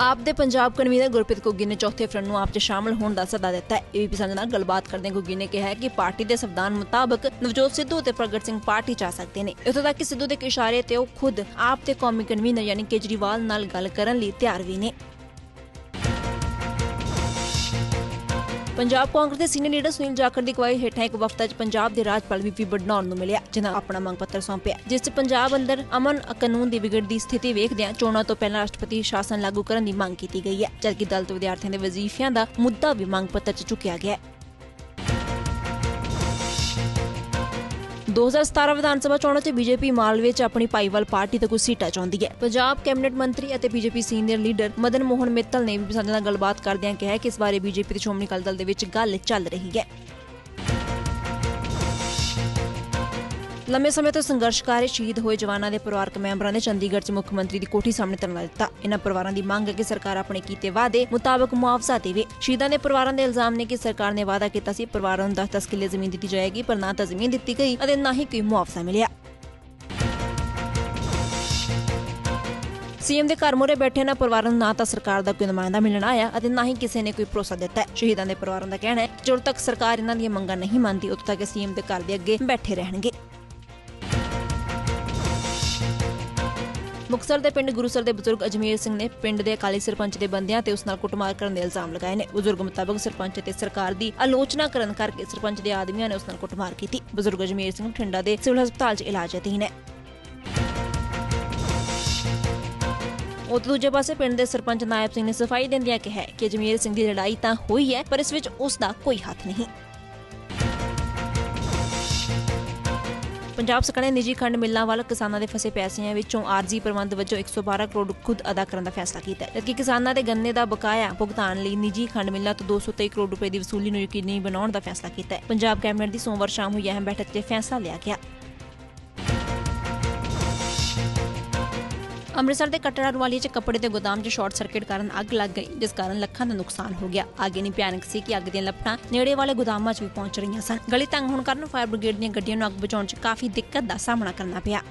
ਆਪ ਦੇ ਪੰਜਾਬ ਕਨਵੀਨਰ ਗੁਰਪ੍ਰੀਤ ਗੁੱਗੀ ਨੇ ਚੌਥੇ ਫਰੰਟ ਨੂੰ ਆਪ 'ਚ ਸ਼ਾਮਲ ਹੋਣ ਦਾ ਸੱਦਾ ਦਿੱਤਾ ਹੈ। ਏਬੀਪੀ ਸੰਜਨਾ ਨਾਲ ਗੱਲਬਾਤ ਕਰਦੇ ਗੁੱਗੀ ਨੇ ਕਿਹਾ ਕਿ ਪਾਰਟੀ ਦੇ ਸੰਵਿਧਾਨ ਮੁਤਾਬਕ ਨਵਜੋਤ ਸਿੱਧੂ ਅਤੇ ਪ੍ਰਗਟ ਸਿੰਘ ਪਾਰਟੀ 'ਚ ਆ ਸਕਦੇ ਨੇ। ਇੱਥੋਂ ਤੱਕ ਕਿ ਸਿੱਧੂ ਦੇ ਇਸ਼ਾਰੇ ਤੇ ਉਹ ਖੁਦ ਆਪ ਦੇ ਕੌਮੀ ਕਨਵੀਨਰ ਯਾਨੀ ਕੇਜਰੀਵਾਲ ਨਾਲ ਗੱਲ ਕਰਨ ਲਈ ਤਿਆਰ ਵੀ ਨੇ। ਪੰਜਾਬ ਕਾਂਗਰਸ ਦੇ ਸੀਨੀਅਰ ਲੀਡਰ ਸੁਨੀਲ ਜਾਖੜ ਦੀ ਅਗਵਾਈ ਹੇਠਾਂ ਇੱਕ ਵਫਦ ਅੱਜ ਪੰਜਾਬ ਦੇ ਰਾਜਪਾਲ ਵੀਪੀ ਬਡਨੌਰ ਨੂੰ ਮਿਲਿਆ, ਜਿਨ੍ਹਾਂ ਆਪਣਾ ਮੰਗ ਪੱਤਰ ਸੌਂਪਿਆ। ਜਿਸ 'ਚ ਪੰਜਾਬ ਅੰਦਰ ਅਮਨ ਕਾਨੂੰਨ ਦੀ ਵਿਗੜਦੀ ਸਥਿਤੀ ਵੇਖਦਿਆਂ ਚੋਣਾਂ ਤੋਂ ਪਹਿਲਾਂ ਰਾਸ਼ਟਰਪਤੀ ਸ਼ਾਸਨ ਲਾਗੂ ਕਰਨ ਦੀ ਮੰਗ ਕੀਤੀ ਗਈ ਹੈ, ਜਦਕਿ ਦਲਤ ਵਿਦਿਆਰਥੀਆਂ ਦੇ ਵਜ਼ੀਫਿਆਂ ਦਾ ਮੁੱਦਾ ਵੀ ਮੰਗ ਪੱਤਰ 'ਚ ਚੁੱਕਿਆ ਗਿਆ ਹੈ। 2017 ਵਿਧਾਨ ਸਭਾ ਚੋਣਾਂ 'ਚ ਬੀਜੇਪੀ ਮਾਲਵੇ 'ਚ ਆਪਣੀ ਭਾਈਵਾਲ ਪਾਰਟੀ ਤੋਂ ਕੁਝ ਸੀਟਾਂ ਚਾਹੁੰਦੀ ਹੈ। ਪੰਜਾਬ ਕੈਬਨਿਟ ਮੰਤਰੀ ਅਤੇ BJP senior leader Madan Mohan Mittal ਨੇ ਵੀ ਸਾਡੇ ਨਾਲ ਗੱਲਬਾਤ ਕਰਦਿਆਂ ਕਿਹਾ ਕਿ ਇਸ ਬਾਰੇ ਬੀਜੇਪੀ ਤੇ ਸ਼੍ਰੋਮਣੀ ਅਕਾਲੀ ਦਲ ਦੇ ਵਿੱਚ ਗੱਲ ਚੱਲ ਰਹੀ ਹੈ। ਲੰਮੇ ਸਮੇਂ ਤੋਂ ਸੰਘਰਸ਼ਕਾਰੀ ਸ਼ਹੀਦ ਹੋਏ ਜਵਾਨਾਂ ਦੇ ਪਰਿਵਾਰਕ ਮੈਂਬਰਾਂ ਨੇ ਚੰਡੀਗੜ੍ਹ 'ਚ ਮੁੱਖ ਮੰਤਰੀ ਦੀ ਕੋਠੀ ਸਾਹਮਣੇ ਧਰਨਾ ਦਿੱਤਾ। ਇਹਨਾਂ ਪਰਿਵਾਰਾਂ ਦੀ ਮੰਗ ਹੈ ਕਿ ਸਰਕਾਰ ਆਪਣੇ ਕੀਤੇ ਵਾਅਦੇ ਮੁਤਾਬਕ ਮੁਆਵਜ਼ਾ ਦੇਵੇ। ਸ਼ਹੀਦਾਂ ਦੇ ਪਰਿਵਾਰਾਂ ਦੇ ਇਲਜ਼ਾਮ ਨੇ ਕਿ ਸਰਕਾਰ ਨੇ ਵਾਅਦਾ ਕੀਤਾ ਸੀ, ਪਰਿਵਾਰਾਂ ਨੂੰ 10-10 ਕਿੱਲੇ ਜ਼ਮੀਨ ਦਿੱਤੀ ਜਾਏਗੀ, ਪਰ ਨਾ ਤਾਂ ਜ਼ਮੀਨ ਦਿੱਤੀ ਗਈ ਅਤੇ ਨਾ ਹੀ ਕੋਈ ਮੁਆਵਜ਼ਾ ਮਿਲਿਆ। ਸੀਐਮ ਦੇ ਘਰ ਮੂਹਰੇ ਬੈਠੇ ਨਾ ਪਰਿਵਾਰਾਂ ਨੂੰ ਨਾ ਤਾਂ ਸਰਕਾਰ ਦਾ ਕੋਈ ਨੁਮਾਇੰਦਾ ਮਿਲਣ ਆਇਆ ਅਤੇ ਨਾ ਹੀ ਕਿਸੇ ਨੇ ਕੋਈ ਭਰੋਸਾ ਦਿੱਤਾ ਸ਼ਹੀਦਾਂ ਦੇ ਪਰਿਵਾਰਾਂ ਦਾ ਕਹਿਣਾ ਹੈ ਕਿ ਜਦੋਂ ਤੱਕ ਸਰਕਾਰ ਇਹਨਾਂ ਦੀਆਂ ਮੰਗਾਂ ਨਹੀਂ ਮੰਨਦੀ, ਉਦੋਂ ਤੱਕ ਸੀਐਮ ਦੇ ਘਰ ਦੇ ਅੱਗੇ ਬੈਠੇ ਰਹਿਣਗੇ। ਮੁਕਤਸਰ ਦੇ ਪਿੰਡ ਗੁਰੂਸਰ ਦੇ ਬਜ਼ੁਰਗ ਅਜਮੇਰ ਸਿੰਘ ਨੇ ਪਿੰਡ ਦੇ ਅਕਾਲੀ ਸਰਪੰਚ ਦੇ ਬੰਦਿਆਂ ਤੇ ਉਸ ਨਾਲ ਕੁੱਟਮਾਰ ਕਰਨ ਦੇ ਇਲਜ਼ਾਮ ਲਗਾਏ ਨੇ। ਬਜ਼ੁਰਗ ਮੁਤਾਬਕ ਸਰਪੰਚ ਤੇ ਸਰਕਾਰ ਦੀ ਆਲੋਚਨਾ ਕਰਨ ਕਰਕੇ ਸਰਪੰਚ ਦੇ ਆਦਮੀਆਂ ਨੇ ਉਸ ਨਾਲ ਕੁੱਟਮਾਰ ਕੀਤੀ। ਬਜ਼ੁਰਗ ਅਜਮੇਰ ਸਿੰਘ ਠੰਡਾ ਦੇ ਸਿਵਲ ਹਸਪਤਾਲ 'ਚ ਇਲਾਜ ਅਧੀਨ ਹੈ ਉਹ ਦੂਜੇ ਪਾਸੇ ਪਿੰਡ ਦੇ ਸਰਪੰਚ ਨਾਇਬ ਸਿੰਘ ਨੇ ਸਫ਼ਾਈ ਦਿੰਦਿਆਂ ਕਿਹਾ ਕਿ ਅਜਮੇਰ ਸਿੰਘ ਦੀ ਲੜਾਈ ਤਾਂ ਹੋਈ ਹੈ, ਪਰ ਇਸ ਵਿੱਚ ਉਸ ਦਾ ਕੋਈ ਹੱਥ ਨਹੀਂ। ਪੰਜਾਬ ਸਰਕਾਰ ਨੇ ਨਿੱਜੀ ਖੰਡ ਮਿੱਲਾਂ ਵੱਲ ਕਿਸਾਨਾਂ ਦੇ ਫਸੇ ਪੈਸਿਆਂ ਵਿੱਚੋਂ ਆਰਜ਼ੀ ਪ੍ਰਬੰਧ ਵਜੋਂ 112 ਕਰੋੜ ਖੁਦ ਅਦਾ ਕਰਨ ਦਾ ਫੈਸਲਾ ਕੀਤਾ ਹੈ। ਜਦਕਿ ਕਿਸਾਨਾਂ ਦੇ ਗੰਨੇ ਦਾ ਬਕਾਇਆ ਭੁਗਤਾਨ ਲਈ ਨਿੱਜੀ ਖੰਡ ਮਿੱਲਾਂ ਤੋਂ 223 ਕਰੋੜ ਰੁਪਏ ਦੀ ਵਸੂਲੀ ਨੂੰ ਯਕੀਨੀ ਬਣਾਉਣ ਦਾ ਫੈਸਲਾ ਕੀਤਾ ਹੈ। ਪੰਜਾਬ ਕੈਬਨਿਟ ਦੀ ਸੋਮਵਾਰ ਸ਼ਾਮ ਹੋਈ ਅਹਿਮ ਬੈਠਕ 'ਚ ਫੈਸਲਾ ਲਿਆ ਗਿਆ। ਅੰਮ੍ਰਿਤਸਰ ਦੇ ਕਟੜਾ ਰਵਾਲੀ 'ਚ ਕੱਪੜੇ ਦੇ ਗੋਦਾਮ 'ਚ ਸ਼ਾਰਟ ਸਰਕਟ ਕਾਰਨ ਅੱਗ ਲੱਗ ਗਈ, ਜਿਸ ਕਾਰਨ ਲੱਖਾਂ ਦਾ ਨੁਕਸਾਨ ਹੋ ਗਿਆ। ਅੱਗ ਇੰਨੀ ਭਿਆਨਕ ਸੀ ਕਿ ਅੱਗ ਦੀਆਂ ਲਪਟਾਂ ਨੇੜੇ ਵਾਲੇ ਗੋਦਾਮਾਂ 'ਚ ਵੀ ਪਹੁੰਚ ਰਹੀਆਂ ਸਨ। ਗਲੀ ਤੰਗ ਹੋਣ ਕਾਰਨ ਫਾਇਰ ਬ੍ਰਿਗੇਡ ਦੀਆਂ ਗੱਡੀਆਂ ਨੂੰ ਅੱਗ ਬੁਝਾਉਣ 'ਚ ਕਾਫੀ ਦਿੱਕਤ ਦਾ ਸਾਹਮਣਾ ਕਰਨਾ ਪਿਆ।